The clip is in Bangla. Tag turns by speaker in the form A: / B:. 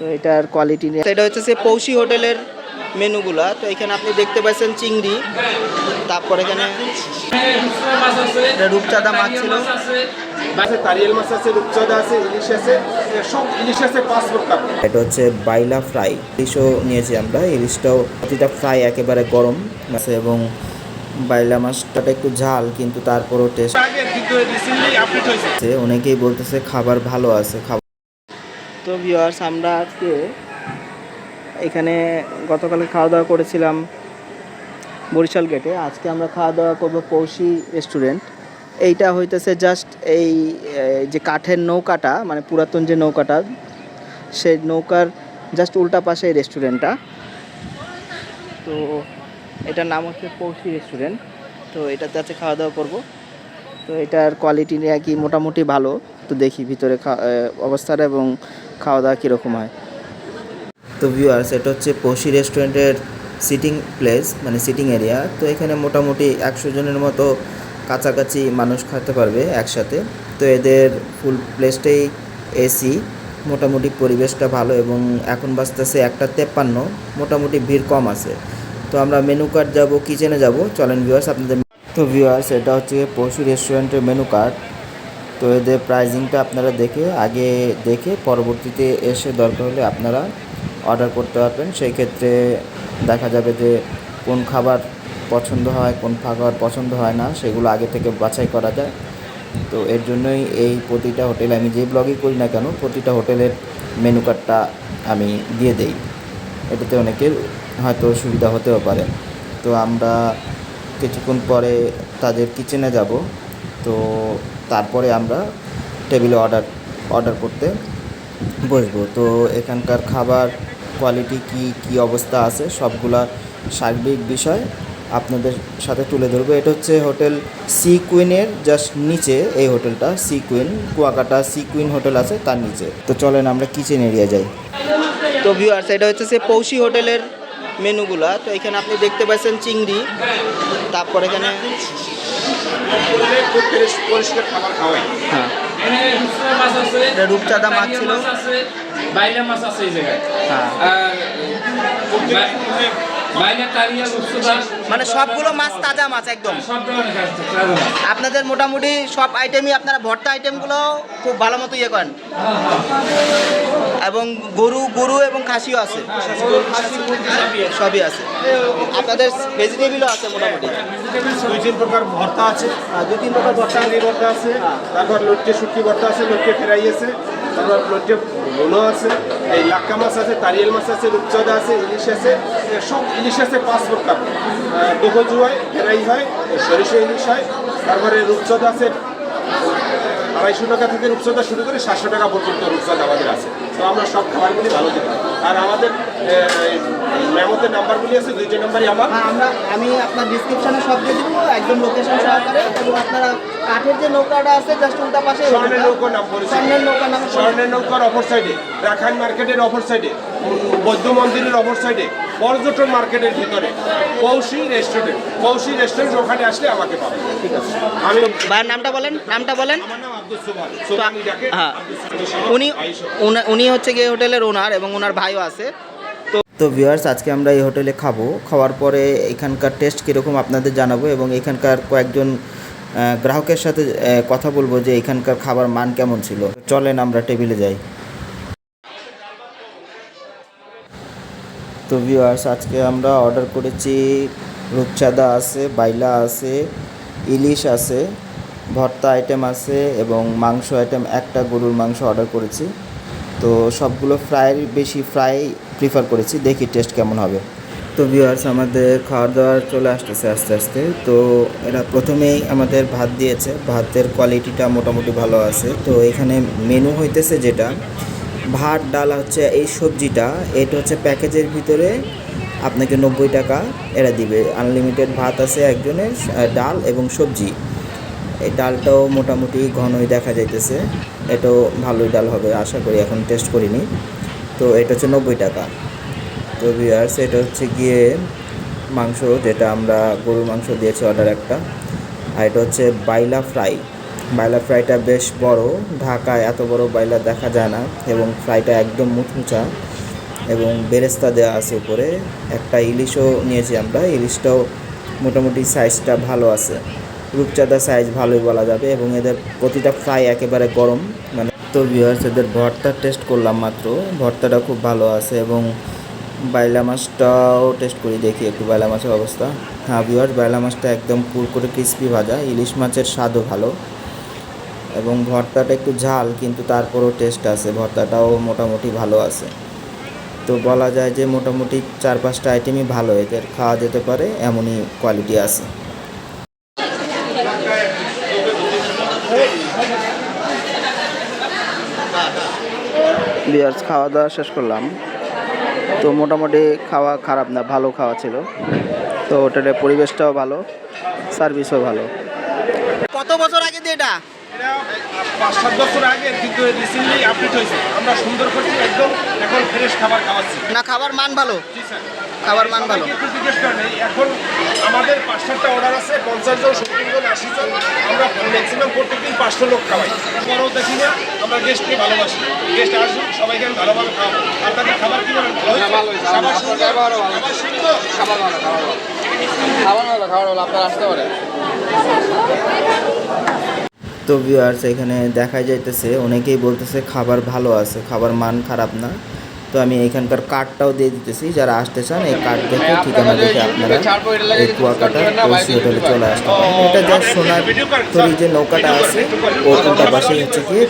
A: তো এটার কোয়ালিটি নিয়ে। এটা হচ্ছে সে পৌষি হোটেলের মেনুগুলা। তো এখানে আপনি দেখতে পাচ্ছেন চিংড়ি তারপর এখানে রূপচাঁদা মাছ ছিল।
B: তারিয়াল মাছ আছে রূপচাঁদা আছে ইলিশ আছে সব ইলিশ আছে পাঁচ প্রকার
A: এটা হচ্ছে বাইলা ফ্রাই। ইলিশও নিয়েছি আমরা। ইলিশটাও প্রতিটা ফ্রাই একেবারে গরম আছে এবং বাইলা মাছটা একটু ঝাল কিন্তু তারপরও টেস্ট অনেকেই বলতেছে খাবার ভালো আছে খাবার তো ভিওয়ার্স আমরা আজকে এখানে গতকালে খাওয়া দাওয়া করেছিলাম বরিশাল গেটে আজকে আমরা খাওয়া দাওয়া করব পৌষি রেস্টুরেন্ট এইটা হইতেছে জাস্ট এই যে কাঠের নৌকাটা মানে পুরাতন যে নৌকাটা, সেই নৌকার জাস্ট উল্টা পাশে এই রেস্টুরেন্টটা তো এটার নাম হচ্ছে পৌষি রেস্টুরেন্ট তো এটাতে আছে খাওয়া দাওয়া করব। তো এটার কোয়ালিটি নিয়ে কি মোটামুটি ভালো? তো দেখি ভিতরে অবস্থাটা এবং খাওয়া দাওয়া কীরকম হয়। তো ভিউয়ার্স এটা হচ্ছে পশি রেস্টুরেন্টের সিটিং প্লেস মানে সিটিং এরিয়া তো এখানে মোটামুটি একশো জনের মতো কাছাকাছি মানুষ খেতে পারবে একসাথে। তো এদের ফুল প্লেসটাই এসি মোটামুটি পরিবেশটা ভালো এবং এখন বাজতেছে একটা তেপ্পান্ন, মোটামুটি ভিড় কম আছে। তো আমরা মেনু কার্ড যাব কিচেনে যাব। চলেন ভিউয়ার্স আপনাদের তো ভিউয়ার্স এটা হচ্ছে পশু রেস্টুরেন্টের মেনু কার্ড তো এদের প্রাইজিংটা আপনারা দেখে, আগে দেখে পরবর্তীতে এসে দরকার হলে আপনারা অর্ডার করতে পারবেন। সেই ক্ষেত্রে দেখা যাবে যে কোন খাবার পছন্দ হয়, কোন খাবার পছন্দ হয় না, সেগুলো আগে থেকে বাছাই করা যায়। তো এর জন্যই এই প্রতিটা হোটেলে, আমি যে ব্লগই করি না কেন, প্রতিটা হোটেলের মেনু কার্ডটা আমি দিয়ে দেই। এটাতে অনেকের হয়তো সুবিধা হতেও পারে। তো আমরা কিছুক্ষণ পরে তাদের কিচেনে যাব। তো তারপরে আমরা টেবিলে অর্ডার অর্ডার করতে বসবো। তো এখানকার খাবার কোয়ালিটি কি কি অবস্থা আছে, সবগুলা সার্বিক বিষয় আপনাদের সাথে তুলে ধরবো। এটা হচ্ছে হোটেল সি কুইনের জাস্ট নিচে এই হোটেলটা Sea Queen Kuakata Sea Queen hotel আছে তার নিচে। তো চলেন আমরা কিচেন এরিয়া যাই। তো ভিউ ভিউয়ার্স এটা হচ্ছে সে পৌষি হোটেলের মেনুগুলা। তো এখানে আপনি দেখতে পাচ্ছেন চিংড়ি তারপর এখানে হ্যাঁ।
C: রূপচাঁদা মাছ
A: ছিল।
C: বাইলা মাছ আছে এই জায়গায়।
A: হ্যাঁ। মানে সবগুলো মাছ তাজা মাছ একদম। আপনাদের মোটামুটি সব আইটেমই আপনারা ভর্তা আইটেমগুলো খুব ভালো মতো ইয়ে করেন। এবং গরু গরু এবং খাসিও আছে। সবই আছে। আপনাদের ভেজিটেবিলও আছে মোটামুটি।
B: দুই তিন প্রকার ভর্তা আছে।
A: দুই তিন প্রকার ভর্তা
B: চাকরি ভর্তা আছে। তারপর লটকে শুটকি ভর্তা আছে লটকে ফেরাই আছে। তারপর লটকে লোনো আছে। এই লাক্কা মাছ আছে, তারিয়াল মাছ আছে, রূপচাঁদা আছে, ইলিশ আছে। সব ইলিশ আছে, পাঁচ প্রকার। ডোকজু হয় ফেরাই হয়, সরিষা ইলিশ হয়। তারপরে রূপচাঁদা আছে আড়াইশো টাকা থেকে রূপচাঁদা শুরু করে সাতশো টাকা পর্যন্ত রূপচাঁদা আমাদের আছে। তো আমরা সব খাবারগুলি ভালো দিই আর আমাদের মেমোতে নাম্বারগুলি আছে দুইটা নাম্বারই আমার।
A: হ্যাঁ আমরা আমি আপনার ডিসক্রিপশনে সব দিয়ে দেবো একদম লোকেশন সহকারে এবং আপনারা কাঠের যে নৌকাটা আছে জাস্ট উল্টা পাশে
B: স্বর্ণের নৌকার নাম
A: স্বর্ণের নৌকা নাম।
B: স্বর্ণের নৌকার অপর সাইডে রাখাইন মার্কেটের অপর সাইডে বৌদ্ধ মন্দিরের অপর সাইডে পর্যটন মার্কেটের ভিতরে কৌশি রেস্টুরেন্ট কৌশি রেস্টুরেন্ট ওখানে আসলে আমাকে পাবে।
A: ঠিক আছে?
B: আমি
A: ভাইয়ের নামটা বলেন নামটা বলেন।
B: আমার নাম আব্দুল সোবান সোবানি ডাকে
A: হ্যাঁ উনি। উনি হচ্ছে গিয়ে হোটেলের ওনার এবং ওনার ভাইও আছে। তো তো ভিউয়ার্স আজকে আমরা এই হোটেলে খাব। খাওয়ার পরে এখানকার টেস্ট কীরকম আপনাদের জানাব এবং এখানকার কয়েকজন গ্রাহকের সাথে কথা বলব যে এখানকার খাবার মান কেমন ছিল। চলেন আমরা টেবিলে যাই। তো ভিউয়ার্স আজকে আমরা অর্ডার করেছি রূপচাঁদা আছে, বাইলা আছে, ইলিশ আছে, ভর্তা আইটেম আছে এবং মাংস আইটেম একটা গরুর মাংস অর্ডার করেছি। তো সবগুলো ফ্রাই বেশি ফ্রাই প্রিফার করেছি, দেখি টেস্ট কেমন হবে। তো ভিউয়ার্স আমাদের খাওয়া দাওয়ার চলে আসতেছে আস্তে আস্তে। তো এরা প্রথমেই আমাদের ভাত দিয়েছে, ভাতের কোয়ালিটিটা মোটামুটি ভালো আছে। তো এখানে মেনু হইতেছে যেটা ভাত, ডাল হচ্ছে এই সবজিটা। এটা হচ্ছে প্যাকেজের ভিতরে আপনাকে নব্বই টাকা এরা দিবে। আনলিমিটেড ভাত আছে একজনের ডাল এবং সবজি। এই ডালটাও মোটামুটি ঘনই দেখা যাইতেছে। এটাও ভালোই ডাল হবে, আশা করি এখন টেস্ট করিনি। তো এটা হচ্ছে নব্বই টাকা। তো ভিউয়ার্স এটা হচ্ছে গিয়ে মাংস, যেটা আমরা গরুর মাংস দিয়েছি অর্ডার একটা। আর এটা হচ্ছে বাইলা ফ্রাই। বাইলা ফ্রাইটা বেশ বড়। ঢাকায় এত বড় বাইলা দেখা যায় না এবং ফ্রাইটা একদম মুচমুচা এবং বেরেস্তা দেওয়া আছে উপরে। একটা ইলিশও নিয়েছি আমরা। ইলিশটাও মোটামুটি সাইজটা ভালো আছে। রূপচাঁদা সাইজ ভালোই বলা যাবে এবং এদের প্রতিটা ফ্রাই একেবারে গরম। মানে তো ভিউয়ার্স এদের ভর্তা টেস্ট করলাম মাত্র। ভর্তাটা খুব ভালো আছে এবং বাইলা মাছটাও টেস্ট করি দেখি একটু বাইলা মাছের অবস্থা। হ্যাঁ ভিউয়ার্স বাইলা মাছটা একদম কুরকুরে ক্রিস্পি ভাজা। ইলিশ মাছের স্বাদও ভালো। এবং ভর্তাটা একটু ঝাল কিন্তু তারপরও টেস্ট আছে। ভর্তাটাও মোটামুটি ভালো আছে। তো বলা যায় যে মোটামুটি চার পাঁচটা আইটেমই ভালো এদের খাওয়া যেতে পারে এমনই কোয়ালিটি আছে। বিয়ার্স খাওয়া দাওয়া শেষ করলাম। তো মোটামুটি খাওয়া খারাপ না ভালো খাওয়া ছিল। তো হোটেলের পরিবেশটাও ভালো সার্ভিসও ভালো। কত বছর আগে দিয়ে এটা
B: এটা? পাঁচ সাত বছর আগে কিন্তু রিসেন্টলি আপডেট হয়েছে। আমরা সুন্দর করছি একদম এখন ফ্রেশ খাবার খাওয়াচ্ছি।
A: না খাবার মান ভালো।
B: জি স্যার।
A: খাবার মান ভালো।
B: একটু জিজ্ঞেস করেন এখন আমাদের পাঁচ সাতটা অর্ডার আছে পঞ্চাশ জন সত্তর জন আশি জন আমরা ম্যাক্সিমাম প্রত্যেকদিন পাঁচশো লোক খাওয়াই। বড়ও দেখি না আমরা গেস্টকে ভালোবাসি। গেস্ট আসুন সবাইকে আমি ভালোভাবে খাওয়াবো। আপনাদের খাবার কি বলেন? ভালো খাবার সুন্দর? খাবার সুন্দর?
C: খাবার ভালো খাবার ভালো। খাবার ভালো খাবার ভালো। আপনারা আসতে পারেন।
A: তো ভিউয়ার্স এখানে দেখা যাইতেছে অনেকেই বলতেছে খাবার ভালো আছে খাবার মান খারাপ না। তো আমি এখানকার কার্ডটাও দিয়ে দিতেছি যারা আসতে চান এই কার্ড দেখে ঠিকানা দেখে আপনারা এই কুয়াকাটা ওসি হোটেলে চলে আসতে পারেন এটা যা সোনার তরি যে নৌকাটা আছে ওটার পাশেই হচ্ছে গিয়ে